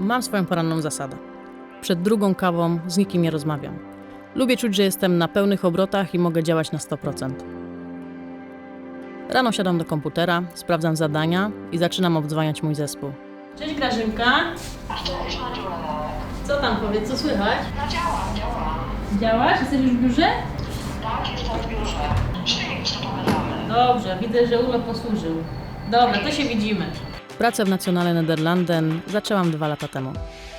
Mam swoją poranną zasadę. Przed drugą kawą z nikim nie rozmawiam. Lubię czuć, że jestem na pełnych obrotach i mogę działać na 100%. Rano siadam do komputera, sprawdzam zadania i zaczynam obdzwaniać mój zespół. Cześć Grażynka. Co tam powiedz, co słychać? No działam, działam. Działasz? Jesteś już w biurze? Tak, jestem w biurze. Przyjdź, to pogadamy. Dobrze, widzę, że urlop posłużył. Dobra, to się widzimy. Pracę w Nationale Nederlanden zaczęłam dwa lata temu.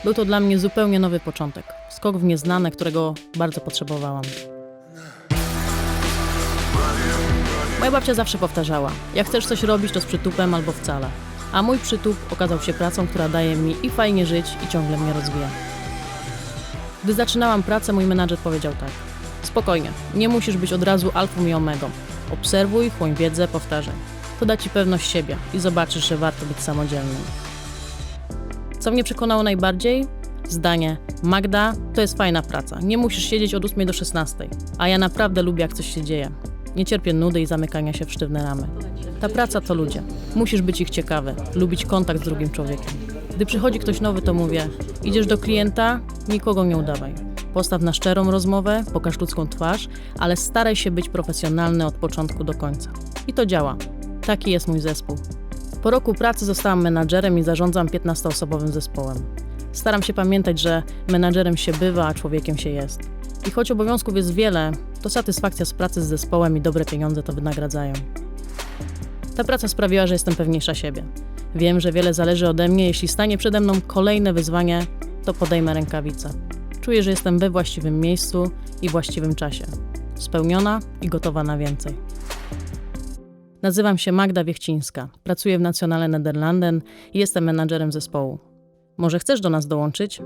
Był to dla mnie zupełnie nowy początek. Skok w nieznane, którego bardzo potrzebowałam. Moja babcia zawsze powtarzała: Jak chcesz coś robić, to z przytupem albo wcale. A mój przytup okazał się pracą, która daje mi i fajnie żyć, i ciągle mnie rozwija. Gdy zaczynałam pracę, mój menadżer powiedział tak: Spokojnie, nie musisz być od razu alfą i omegą. Obserwuj, chłoń wiedzę, powtarzaj. To da ci pewność siebie i zobaczysz, że warto być samodzielnym. Co mnie przekonało najbardziej? Zdanie: Magda, to jest fajna praca. Nie musisz siedzieć od 8 do 16. A ja naprawdę lubię, jak coś się dzieje. Nie cierpię nudy i zamykania się w sztywne ramy. Ta praca to ludzie. Musisz być ich ciekawy, lubić kontakt z drugim człowiekiem. Gdy przychodzi ktoś nowy, to mówię: Idziesz do klienta, nikogo nie udawaj. Postaw na szczerą rozmowę, pokaż ludzką twarz, ale staraj się być profesjonalny od początku do końca. I to działa. Taki jest mój zespół. Po roku pracy zostałam menadżerem i zarządzam 15-osobowym zespołem. Staram się pamiętać, że menadżerem się bywa, a człowiekiem się jest. I choć obowiązków jest wiele, to satysfakcja z pracy z zespołem i dobre pieniądze to wynagradzają. Ta praca sprawiła, że jestem pewniejsza siebie. Wiem, że wiele zależy ode mnie, jeśli stanie przede mną kolejne wyzwanie, to podejmę rękawice. Czuję, że jestem we właściwym miejscu i właściwym czasie. Spełniona i gotowa na więcej. Nazywam się Magda Wiechcińska. Pracuję w Nationale Nederlanden i jestem menadżerem zespołu. Może chcesz do nas dołączyć?